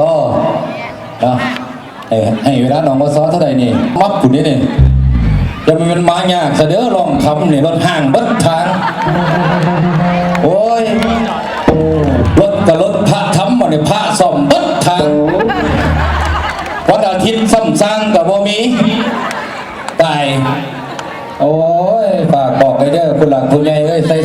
ก็เนาะให้ให้เวลาน้องก็ซ้อเท่าไหร่นี่มับคุณนี่นี่จะมันเป็นไม้ยากเสยเด้อลองคำนี่รถห่างเบิดทางโอ้ยรถกับรถพระทำมาเนี่ยพระซ่อมเบิดทางวันอาทิตย์ซ้ำสร้างกับบ่มีตายโอ้ยฝากบอกไปเด้อคุณหลักคุณใหญ่เอ้ยใส่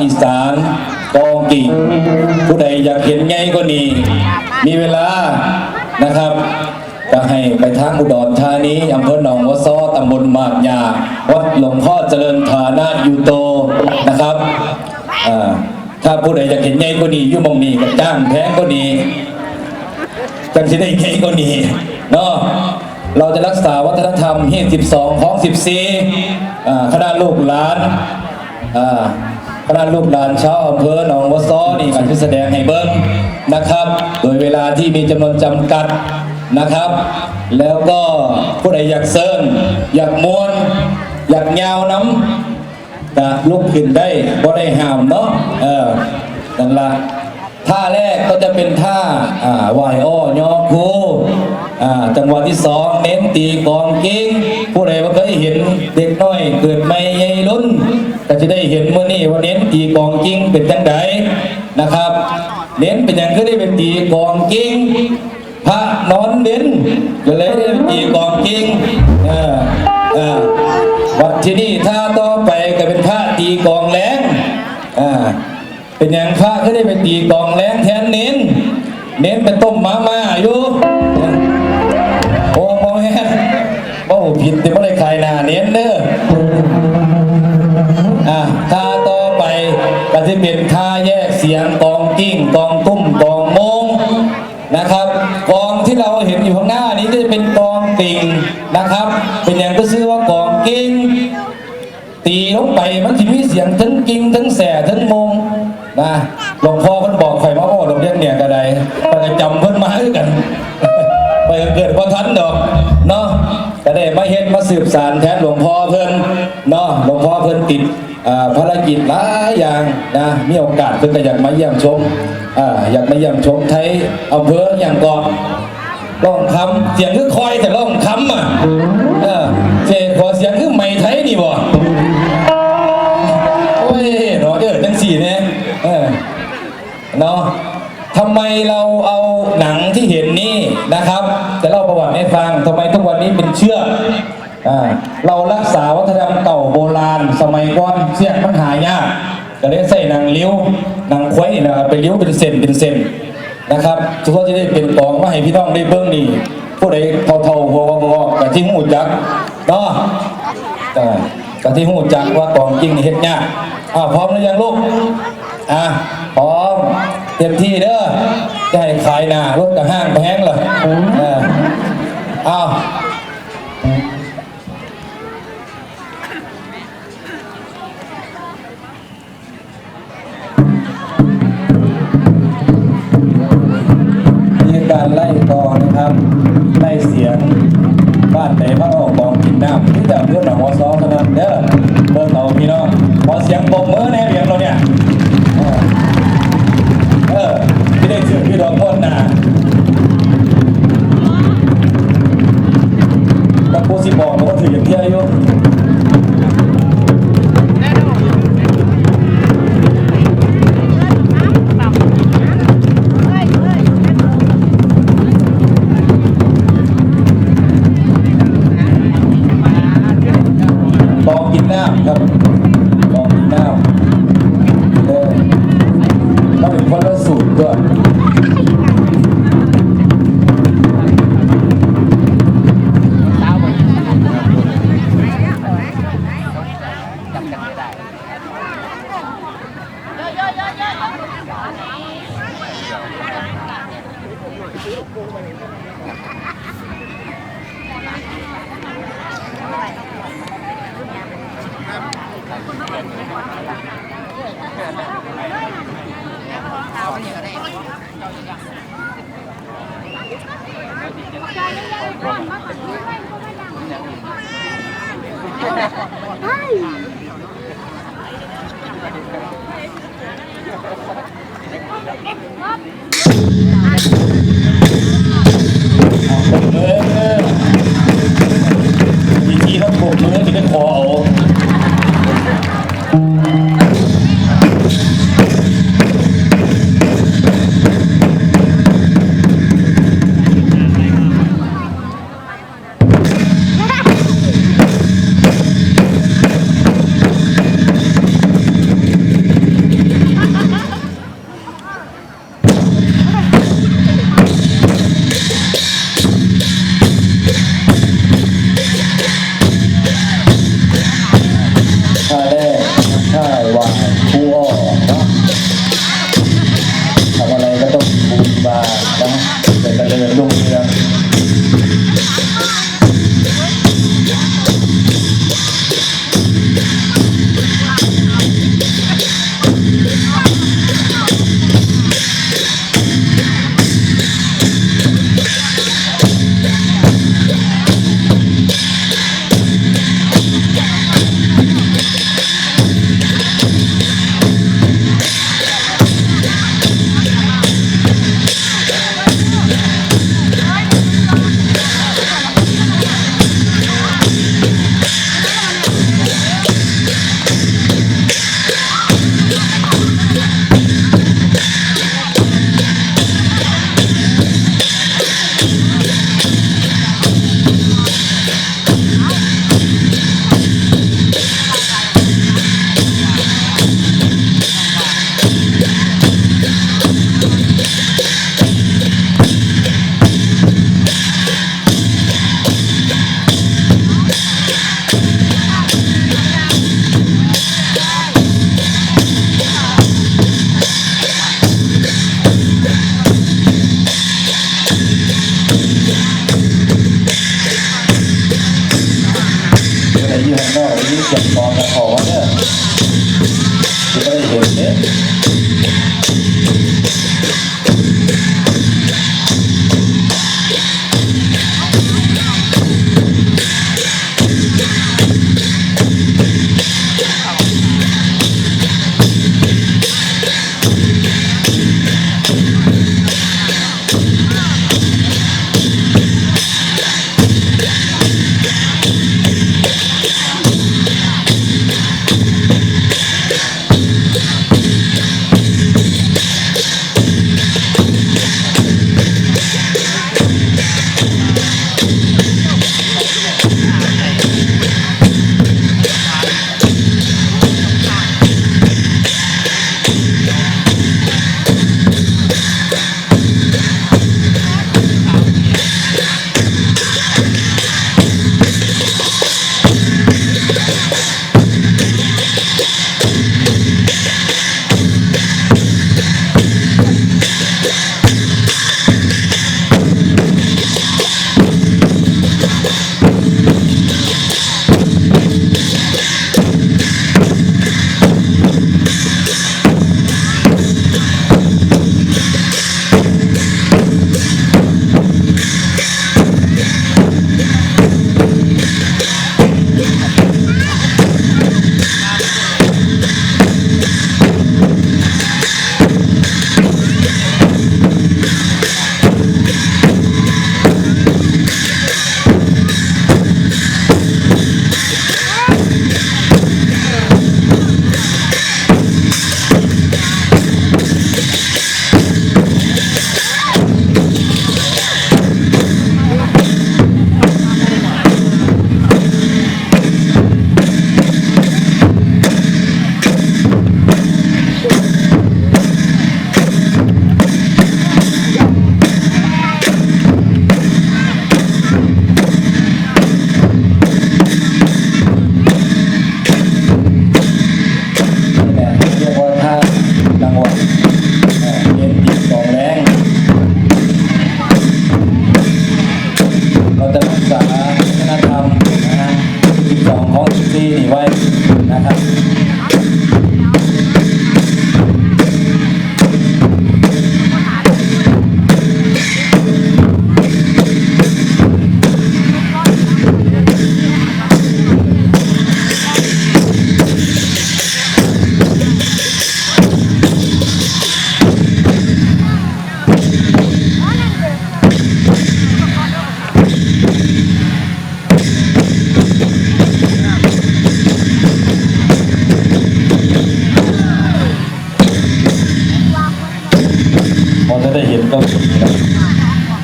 อีสานกองกีผู้ใดอยากเห็นไงก็นี่มีเวลานะครับก็ให้ไปทางอุดรธานีอำเภอหนองวัวซ้อตำบลมากยาวัดหลวงพ่อเจริญฐานะยูโตนะครับถ้าผู้ใดอยากเห็นไงก็นี่ยุ่มองนี้ก็จ้างแพงก็นี่จังสิได้ไงก็นี่เนาะเราจะรักษาวัฒนธรรมที่12ของ 14อ่คณะลูกหลานอ่า คณะลูกหลานชาวอำเภอหนองวัวซ้อนี่การแสดงให้เบิ้งนะครับ โดยเวลาที่มีจำนวนจำกัดนะครับ แล้วก็ผู้ใดอยากเซิร์นอยากมวน อยากยาวน้ำนะลุกขึ้นได้บ่ได้ห้ามเนาะเออนั่นละท่าแรกก็จะเป็นท่าอ่าไหวอ้อยอคู จังหวะที่สองเน้นตีกองกิ้งผู้ใดว่าเคยเห็นเด็กน้อยเกิดไม่ใหญ่รุ่นก็จะได้เห็นเมื่อนี้ว่าเน้นตีกองกิ้งเป็นจังไดนะครับ เน้นเป็นอย่างก็ได้เป็นตีกองกิ้งพระนอนเน้นก็เลยได้เป็นตีกองกิ้งออเออวัดที่นี่ท่าต่อไปก็เป็นพระตีกองแหลงอ่าเป็นอย่างพระก็ได้ไปตีกองแรงแทนเน้น เน้นไปต้มมาม่าอยู่ บ่ผิดต่บ่ได้ขายหน้าเน้นเด้ออะท่าต่อไปก็จะเป็นท่าแยกเสียงกองกิ้งกองตุ้มกองโมงนะครับกองที่เราเห็นอยู่ข้างหน้านี้ก็จะเป็นกองติ่งนะครับ เป็นอย่างก็ชื่อว่ากองกิ้งตีลงไปมันจะมีเสียงทั้งกิ้งทั้งแสทั้งมงนะหลวงพ่อเพิ่นบอกข่อยมาโอ้หลวงเรียนเนี่ยก็ได้ไปจำเพิ่นมาคือกัน ไปเกิดพอทันดอกเนาะ ก็ได้มาเฮ็ดมาสืบสารแทนหลวงพ่อเพิ่นเนาะหลวงพ่อเพิ่นติดภารกิจหลายอย่างนะมีโอกาสเพิ่นก็อยากมาเยี่ยมชมออยากมาเยี่ยมชมไทยอำเภออย่างเกาะร้องคำเสียงคือคอยแต่ร้องคำอะเออเจขอเสียงคือไม่ไทยนี่บ่โอ้ยเนาะเด้อจังสี่เนี่ยเนาะทำไมเราเอา ให้ฟังทำไมทุกวันนี้เป็นเชือกอ่าเรารักษาวัฒนธรรมเก่าโบราณ สมัยก่อนเสียกมันหายากก็เลยใส่หนังเลี้ยวหนังควายนี่นะครับเป็นเลี้ยวเป็นเส้นเป็นเส้นนะครับทุกคนจะได้เป็นกองมาให้พี่น้องได้เบิ้งนี่ผู้ใดเท่าเท่าหัวหัวกะที่หูจักเนาะเออกะที่หูจักว่ากองจริงนี่เฮ็ดยากอ่าพร้อมหรือยังลูกอะพร้อมเต็มที่เด้อจะให้ขายหน้ารถกับห้างแพงเลยเออ อ้าวมีการไล่กอนะครับ ไล่เสียง บ้านไหนพระออกกองกินน้ำที่จะเพื่อนหนองวอซ้อเท่านั้นเด้อเบิ่งเอาพี่น้องขอเสียงปรบมือแน่เบียงเราเนี่ย เออเออพี่ได้เสือพี่ดอกพ่นนะ โกนสิบอก Hi! ยี่ข้างนอกนี่เก็บฟองตะขอเนี่ยจะได้เห็นเนี่ย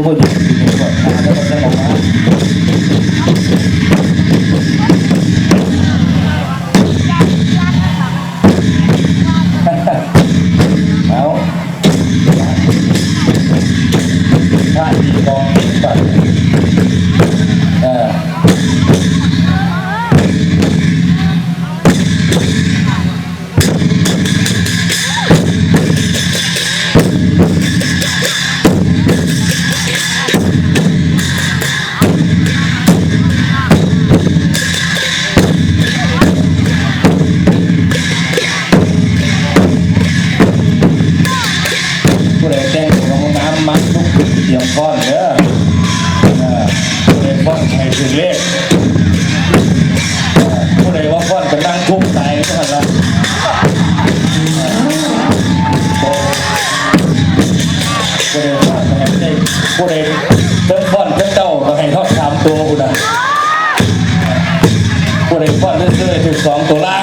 不会不 สองตัวลา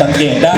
สังเกตได้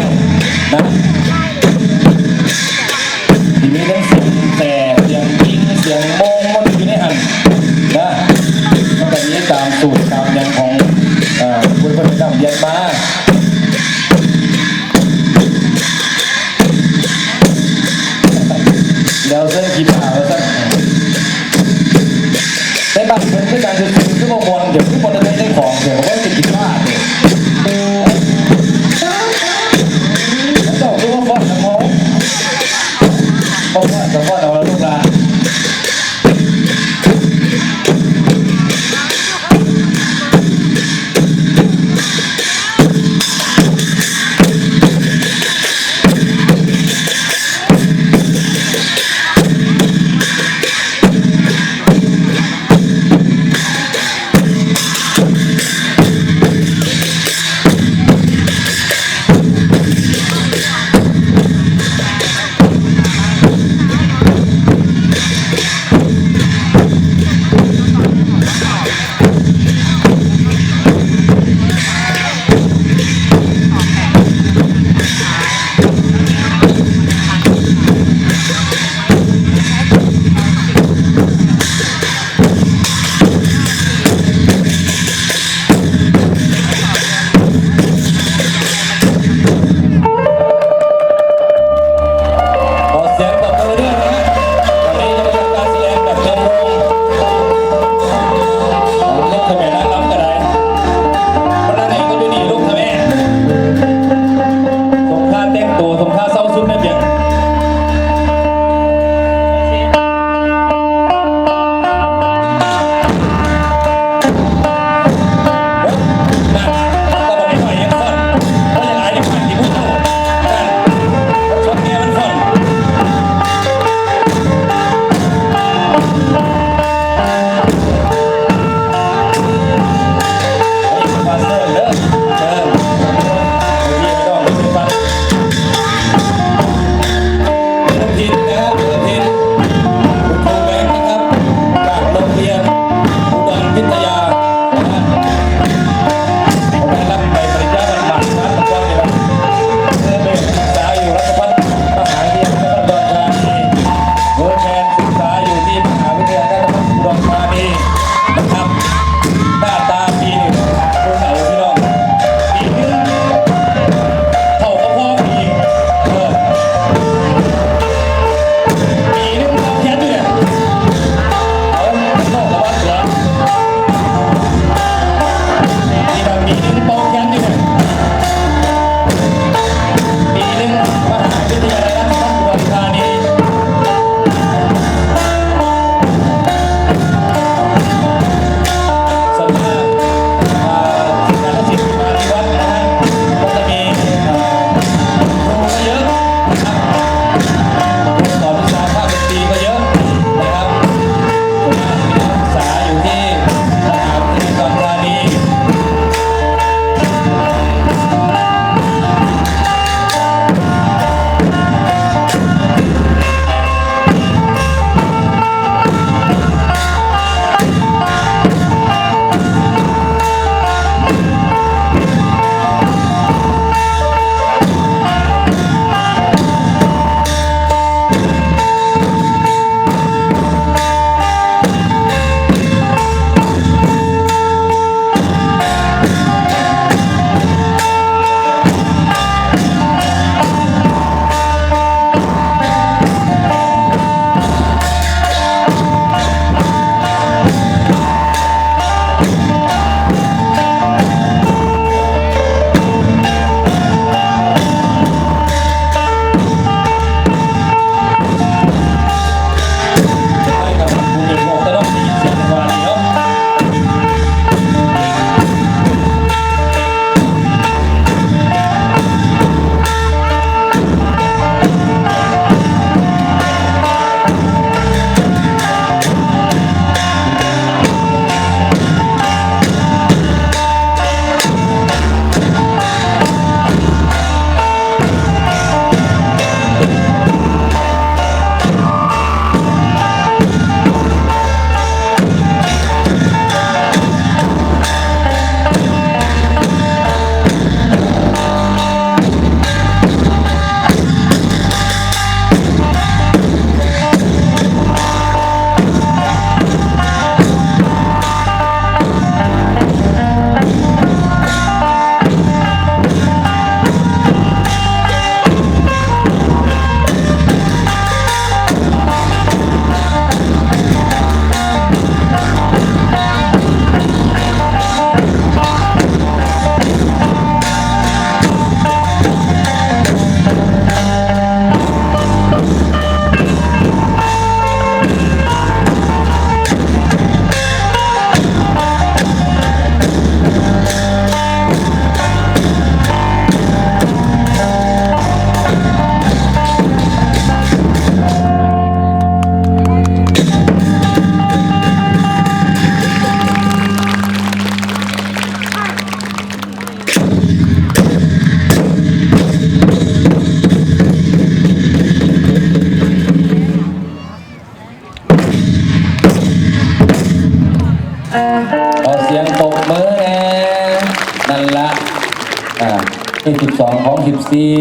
12 ของ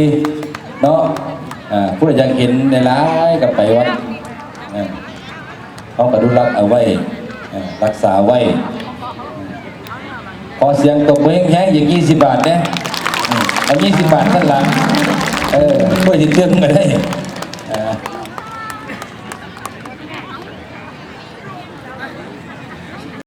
14 เนาะอ่าผู้ใดอยากเห็นในร้ายกับไปวัดอ่าเขากระดุรักเอาไว้อ่ารักษาไว้ พอเสียงตบมือแห้งอย่าง20 บาทเนะอืมเอา20 บาทท่านหลังเออช่วยติดเครื่องมาได้